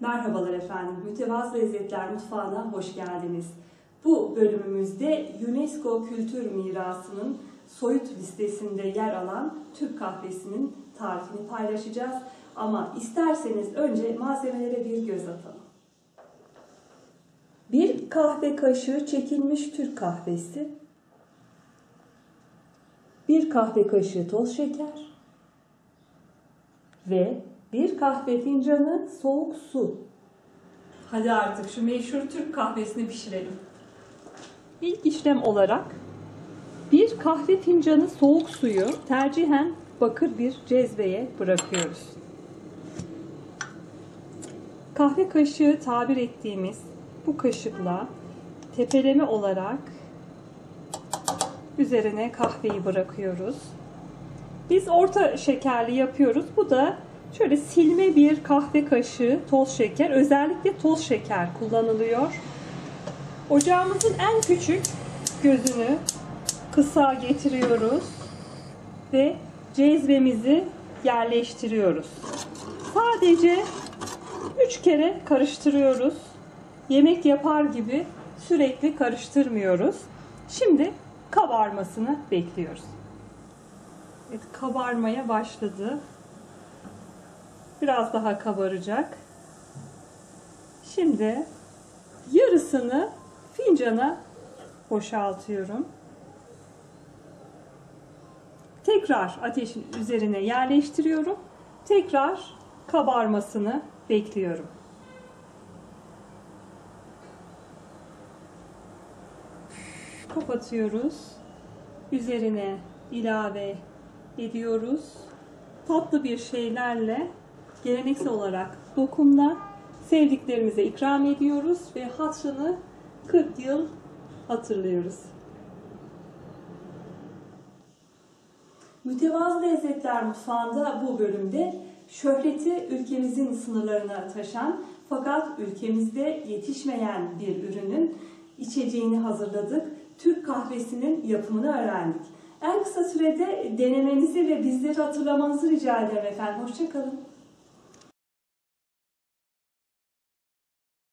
Merhabalar efendim, Mütevazı Lezzetler Mutfağı'na hoş geldiniz. Bu bölümümüzde UNESCO Kültür Mirası'nın soyut listesinde yer alan Türk kahvesinin tarifini paylaşacağız. Ama isterseniz önce malzemelere bir göz atalım. Bir kahve kaşığı çekilmiş Türk kahvesi, bir kahve kaşığı toz şeker ve bir kahve fincanı soğuk su. Hadi artık şu meşhur Türk kahvesini pişirelim. İlk işlem olarak bir kahve fincanı soğuk suyu tercihen bakır bir cezveye bırakıyoruz. Kahve kaşığı tabir ettiğimiz bu kaşıkla tepeleme olarak üzerine kahveyi bırakıyoruz. Biz orta şekerli yapıyoruz. Bu da şöyle silme bir kahve kaşığı toz şeker. Özellikle toz şeker kullanılıyor. Ocağımızın en küçük gözünü kısa getiriyoruz ve cezvemizi yerleştiriyoruz. Sadece 3 kere karıştırıyoruz. Yemek yapar gibi sürekli karıştırmıyoruz. Şimdi kabarmasını bekliyoruz. Evet, kabarmaya başladı. Biraz daha kabaracak. Şimdi yarısını fincana boşaltıyorum. Tekrar ateşin üzerine yerleştiriyorum. Tekrar kabarmasını bekliyorum. Kapatıyoruz. Üzerine ilave ediyoruz. Tatlı bir şeylerle geleneksel olarak dokumla sevdiklerimize ikram ediyoruz ve hatırını 40 yıl hatırlıyoruz. Mütevazı Lezzetler Mutfağı'nda bu bölümde şöhreti ülkemizin sınırlarına taşan fakat ülkemizde yetişmeyen bir ürünün içeceğini hazırladık. Türk kahvesinin yapımını öğrendik. En kısa sürede denemenizi ve bizleri hatırlamanızı rica ederim efendim. Hoşçakalın.